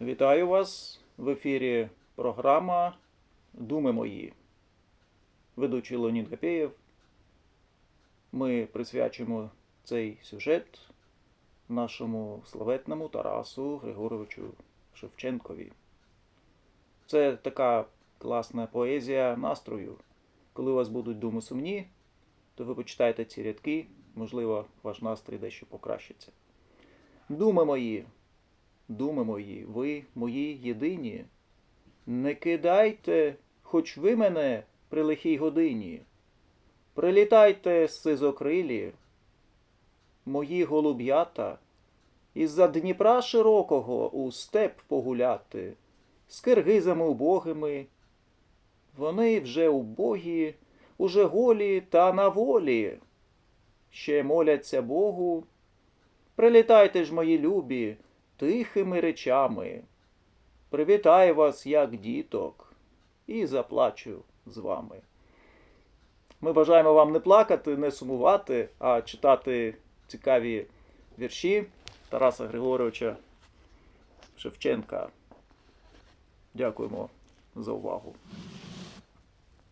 Вітаю вас в ефірі програма Думи мої. Ведучий Леонід Гапєєв. Ми присвячимо цей сюжет нашому славетному Тарасу Григоровичу Шевченкові. Це така класна поезія настрою. Коли у вас будуть думи сумні, то ви почитайте ці рядки, можливо, ваш настрій дещо покращиться. Думи мої, думи мої, ви мої єдині. Не кидайте, хоч ви мене при лихій годині. Прилітайте сизокрилі, мої голуб'ята, із-за Дніпра широкого у степ погуляти, з киргизами убогими. Вони вже убогі, уже голі та на волі. Ще моляться Богу. Прилітайте ж, мої любі, тихими речами. Привітаю вас, як діток, і заплачу з вами. Ми бажаємо вам не плакати, не сумувати, а читати цікаві вірші Тараса Григоровича Шевченка. Дякуємо за увагу.